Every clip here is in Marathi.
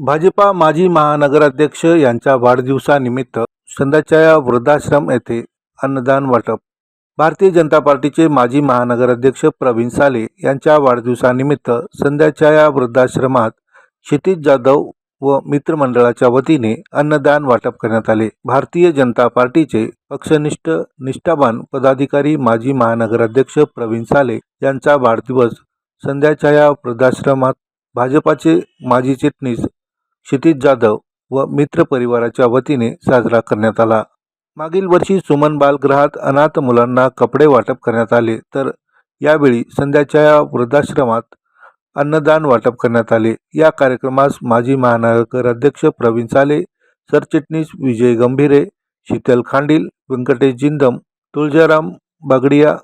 भाजपा माजी महानगराध्यक्ष यांच्या वाढदिवसानिमित्त संध्याच्या वृद्धाश्रम येथे अन्नदान वाटप. भारतीय जनता पार्टीचे माजी महानगराध्यक्ष प्रवीण साले यांच्या वाढदिवसानिमित्त संध्याच्या या वृद्धाश्रमात क्षितिज जाधव व मित्रमंडळाच्या वतीने अन्नदान वाटप करण्यात आले. भारतीय जनता पार्टीचे पक्षनिष्ठ निष्ठावान पदाधिकारी माजी महानगराध्यक्ष प्रवीण साले यांचा वाढदिवस संध्याच्या या वृद्धाश्रमात भाजपाचे माजी चिटणीस क्षितिज जाधव व मित्र परिवाराच्या वतीने साजरा करण्यात आला. मागील वर्षी सुमन बालगृहात अनाथ मुलांना कपडे वाटप करण्यात आले तर यावेळी संध्याच्या या वृद्धाश्रमात अन्नदान वाटप करण्यात आले. या कार्यक्रमास माजी महानगर अध्यक्ष प्रवीण साले सरचिटणीस विजय गंभीरे शीतल खांडील व्यंकटेश जिंदम तुळजाराम बागडिया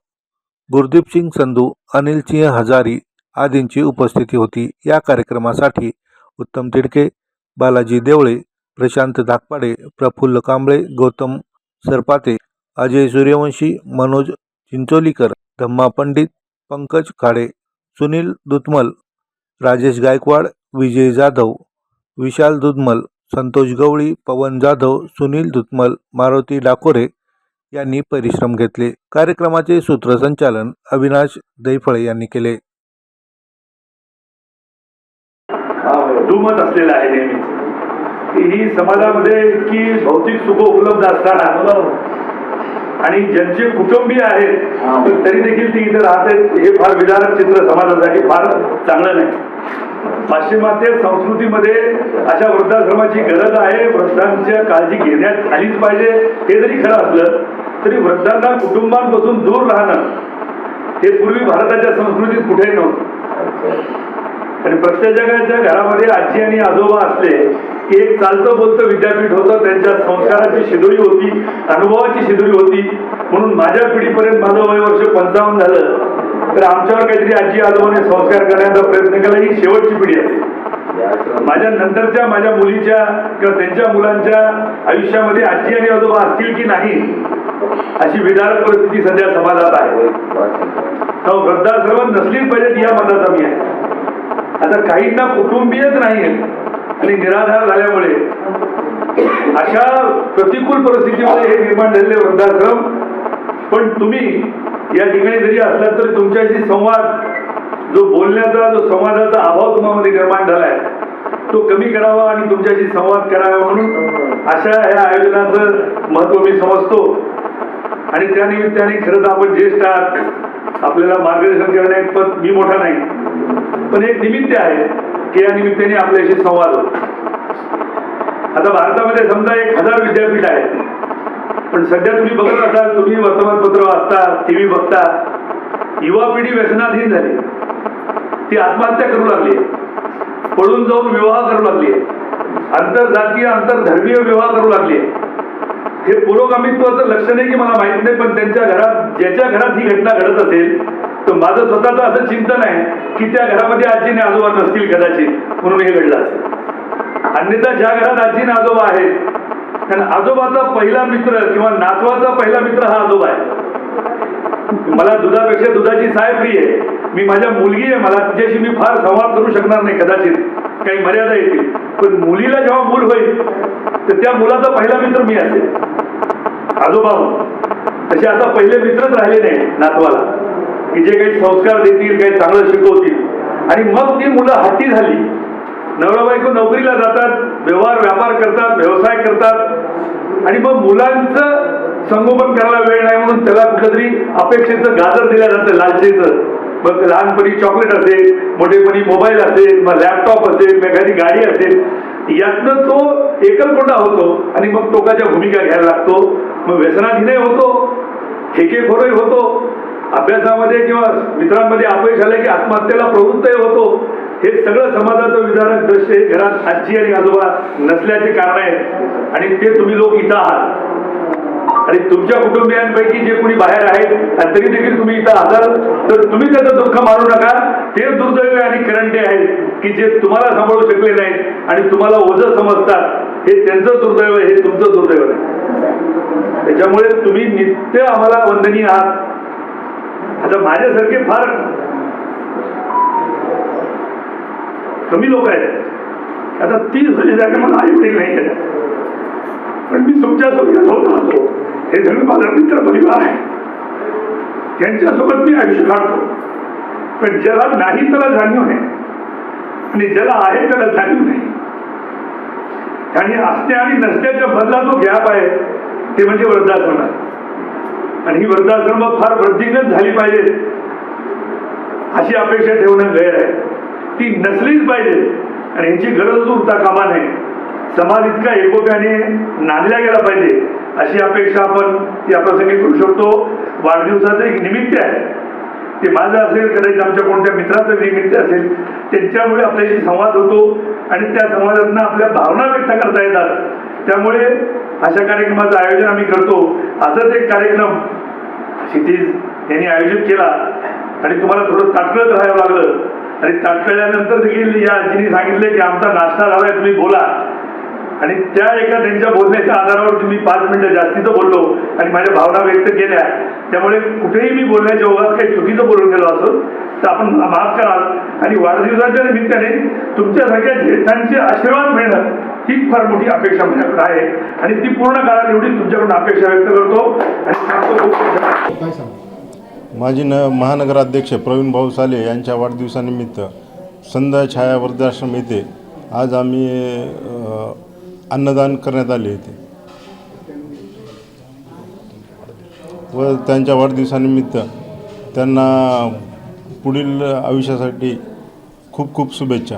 गुरदीपसिंग संधू अनिल सिंह हजारी आदींची उपस्थिती होती. या कार्यक्रमासाठी उत्तम तिडके बालाजी देवळे प्रशांत धाकपाडे प्रफुल्ल कांबळे गौतम सरपाते अजय सूर्यवंशी मनोज चिंचोलीकर धम्मा पंडित पंकज खाडे सुनील दुधमल राजेश गायकवाड विजय जाधव विशाल दुधमल संतोष गवळी पवन जाधव सुनील दुधमल मारुती डाकोरे यांनी परिश्रम घेतले. कार्यक्रमाचे सूत्रसंचालन अविनाश दैफळे यांनी केले. दुमत असलेलं आहे नेहमीच ही समाजामध्ये इतकी भौतिक सुख उपलब्ध असताना. आणि ज्यांचे कुटुंबीय आहेत पण तरी देखील ती इथे राहते. हे फार विदारक चित्र समाजासाठी फार चांगलं नाही. पाश्चिमात्य संस्कृतीमध्ये अशा वृद्धाश्रमाची गरज आहे. वृद्धांच्या काळजी घेण्यात आलीच पाहिजे. हे जरी खरं असलं तरी वृद्धांना कुटुंबांपासून दूर राहणं हे पूर्वी भारताच्या संस्कृतीत कुठेही नव्हतं. आणि प्रत्येकाच्या घरामध्ये आजी आणि आजोबा असले एक चालतं बोलतं विद्यापीठ होतं त्यांच्या संस्काराची शिदोरी होती अनुभवाची शिदोरी होती. म्हणून माझ्या पिढीपर्यंत माझं वय वर्ष पंचावन्न झालं. तर आमच्यावर काहीतरी आजी आजोबाने संस्कार करण्याचा प्रयत्न केला ही शेवटची पिढी आहे. माझ्या नंतरच्या माझ्या मुलीच्या किंवा त्यांच्या मुलांच्या आयुष्यामध्ये आजी आणि आजोबा असतील की नाही अशी विदारक परिस्थिती सध्या समाजात आहे. हो, तर वृद्धाश्रम नसलीच पाहिजेत या मताचा मी आहे. आता काहींना कुटुंबीयच नाही आणि निराधार झाल्यामुळे अशा प्रतिकूल परिस्थितीमध्ये हे निर्माण झालेले वृद्धाश्रम पण तुम्ही या ठिकाणी जरी असला तरी तुमच्याशी संवाद जो बोलण्याचा जो संवादाचा अभाव तुम्हामध्ये निर्माण झालाय तो कमी करावा आणि तुमच्याशी संवाद करावा म्हणून अशा ह्या आयोजनाचं महत्त्व मी समजतो. आणि त्या खरंच खरं तर आपण ज्येष्ठ आहात. आपल्याला मार्गदर्शन करणे पण मी मोठा नाही. पण एक निमित्त आहे की या निमित्ताने आपल्याशी संवाद होतो. आता भारतामध्ये समजा एक हजार विद्यापीठ आहे पण सध्या तुम्ही बघत असाल तुम्ही वर्तमानपत्र वाचता टी व्ही बघता युवा पिढी व्यसनाधीन झाली. ती आत्महत्या करू लागली पळून जाऊन विवाह करू लागली आहे. आंतरजातीय आंतरधर्मीय विवाह करू लागली आहे. हे पुरोगामित्वाचं लक्ष नाही की मला माहीत नाही पण त्यांच्या घरात ज्याच्या घरात ही घटना घडत असेल तर माझं स्वतःचं असं चिंतन आहे की त्या घरामध्ये आजीने आजोबा नसतील कदाचित म्हणून हे घडलं असेल. अन्यथा ज्या घरात आजीने आजोबा आहेत कारण आजोबाचा पहिला मित्र किंवा नातवाचा पहिला मित्र हा आजोबा आहे. मला दुधापेक्षा दुधाची साय प्रिय आहे. मी माझ्या मुलगी आहे मला तिच्याशी मी फार संवाद करू शकणार नाही कदाचित. काही मर्यादा येतील पण मुलीला जेव्हा मूल होईल तर त्या मुलाचा पहिला मित्र मी असेल. आजोबा हो. तसे आता पहिले मित्रच राहिले नाही नातवाला. की जे काही संस्कार देतील काही चांगलं शिकवतील. आणि मग ती मुलं हाती झाली. नवरा बायको नोकरीला जातात व्यवहार व्यापार करतात व्यवसाय करतात. आणि मग मुलांचं संगोपन करायला वेळ नाही म्हणून त्याला कुठंतरी अपेक्षेचं गाजर दिलं जातं लालचेचं मग लहानपणी चॉकलेट असेल मोठेपणी मोबाईल असेल मग लॅपटॉप असेल मग एखादी गाडी असेल यातनं तो एकलकोंडा होतो आणि मग टोकाच्या भूमिका घ्यायला लागतो. मग व्यसनाधीनही होतो ठेकेखोरही होतो अभ्यासामध्ये किंवा मित्रांमध्ये अपयश आलं की आत्महत्येला प्रवृत्तही होतो. हे सगळं समाजाचं विधारक दृश्य घरात आजी आणि आजोबा नसल्याचे कारण आहे. आणि ते तुम्ही लोक इथं आहात. आणि तुमच्या कुटुंबियांपैकी जे कोणी बाहेर आहेत आणि तरी देखील तुम्ही इथं असाल तर तुम्ही त्याचं दुःख मानू नका. ते दुर्दैव आणि करंटे आहेत की जे तुम्हाला सांभाळू शकले नाहीत आणि तुम्हाला ओझं समजतात. हे त्यांचं दुर्दैव हे तुमचं दुर्दैव नाही. त्याच्यामुळे तुम्ही नित्य आम्हाला वंदनीय आहात. आता माझ्यासारखे फार कमी लोक आहेत. आता तीस वर्ष मला आई वडील नाही आहेत. पण मी तुमच्यासोबत होत राहतो हे सगळं माझा मित्र परिवार आहे. त्यांच्यासोबत मी आयुष्य काढतो. पण ज्याला नाही त्याला जाणीव आहे. आणि ज्याला आहे त्याला जाणीव नाही. आणि असण्या आणि नसण्याच्या मधला जो गॅप आहे ते म्हणजे वृद्धाश्रम. आणि ही वृद्धाश्रम फार वृद्धिंगत झाली पाहिजे. अशी अपेक्षा ठेवणं गैर आहे. ती नसलीच पाहिजे. आणि ह्याची गरज उरता कामा नये समाज इतका एकोप्याने नांदला गेला पाहिजे. अशी अपेक्षा आपण या प्रसंगी करू शकतो. वाढदिवसाचं एक निमित्त आहे. ते माझं असेल कदाचित आमच्या कोणत्या मित्राचं निमित्त असेल त्यांच्यामुळे आपल्याशी संवाद होतो आणि त्या संवादातून आपल्या भावना व्यक्त करता येतात. त्यामुळे अशा कार्यक्रमाचं आयोजन आम्ही करतो. असंच एक कार्यक्रम क्षितिज यांनी आयोजित केला आणि तुम्हाला थोडं ताटकळत राहावं लागलं. आणि ताटकळल्यानंतर देखील या आजीने सांगितले की आमचा नाश्ता झालाय तुम्ही बोला. आणि त्या एका त्यांच्या बोलण्याच्या आधारावर तुम्ही पाच मिनिटं जास्तीचं बोललो आणि माझ्या भावना व्यक्त केल्या. त्यामुळे कुठेही मी बोलण्याच्या ओघात काही चुकीचं बोलून गेलो असो तर आपण माफ कराल. आणि वाढदिवसाच्या निमित्ताने तुमच्यासारख्या ज्येष्ठांचे आशीर्वाद मिळणं ही फार मोठी अपेक्षा माझ्याकडे आहे. आणि ती पूर्ण काळात एवढीच तुमच्याकडून अपेक्षा व्यक्त करतो. आणि माजी न महानगराध्यक्ष प्रवीण भाऊ साले यांच्या वाढदिवसानिमित्त संध्या छाया वृद्धाश्रम येथे आज आम्ही अन्नदान करण्यात आले होते. व त्यांच्या वाढदिवसानिमित्त त्यांना पुढील आयुष्यासाठी खूप खूप शुभेच्छा.